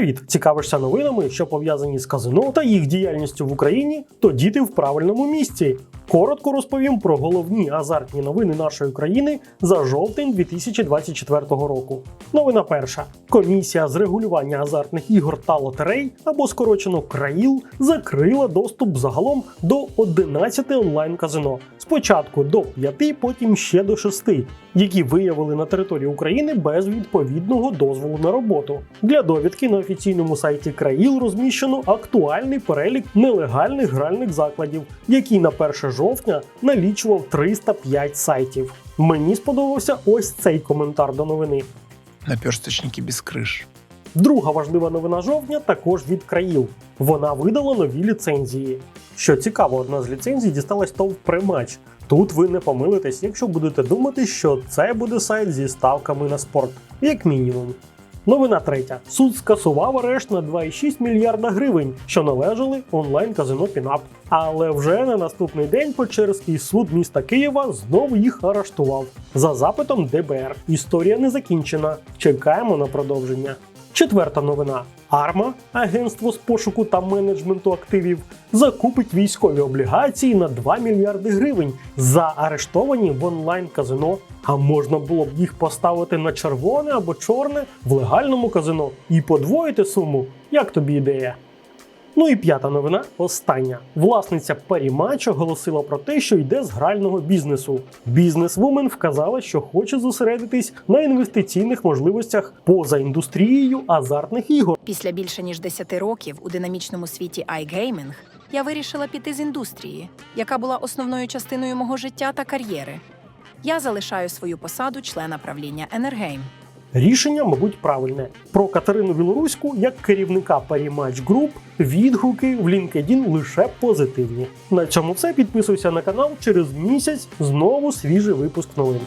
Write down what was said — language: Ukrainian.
Привіт! Цікавишся новинами, що пов'язані з казино та їх діяльністю в Україні? Тоді ти в правильному місці. Коротко розповім про головні азартні новини нашої країни за жовтень 2024 року. Новина перша: комісія з регулювання азартних ігор та лотерей або скорочено КРАїл закрила доступ загалом до 11 онлайн-казино. Спочатку до 5, потім ще до 6, які виявили на території України без відповідного дозволу на роботу. Для довідки на офіційному сайті КРАїл розміщено актуальний перелік нелегальних гральних закладів, який на 1 жовтня налічував 305 сайтів. Мені сподобався ось цей коментар до новини. Наперсточники без крыш. Друга важлива новина жовтня також від країл. Вона видала нові ліцензії. Що цікаво, одна з ліцензій дісталась ТОВ Примач. Тут ви не помилитесь, якщо будете думати, що це буде сайт зі ставками на спорт, як мінімум. Новина третя. Суд скасував арешт на 2,6 мільярда гривень, що належали онлайн-казино Пінап. Але вже на наступний день Печерський суд міста Києва знову їх арештував за запитом ДБР. Історія не закінчена. Чекаємо на продовження. Четверта новина: Арма, агентство з пошуку та менеджменту активів, закупить військові облігації на 2 мільярди гривень за арештовані в онлайн-казино. А можна було б їх поставити на червоне або чорне в легальному казино і подвоїти суму. Як тобі ідея? Ну і п'ята новина, остання. Власниця Парімач оголосила про те, що йде з грального бізнесу. Бізнесвумен вказала, що хоче зосередитись на інвестиційних можливостях поза індустрією азартних ігор. Після більше ніж 10 років у динамічному світі iGaming я вирішила піти з індустрії, яка була основною частиною мого життя та кар'єри. Я залишаю свою посаду члена правління Енергейм. Рішення, мабуть, правильне. Про Катерину Білоруську як керівника Парімач Груп відгуки в LinkedIn лише позитивні. На цьому все. Підписуйся на канал. Через місяць знову свіжий випуск новин.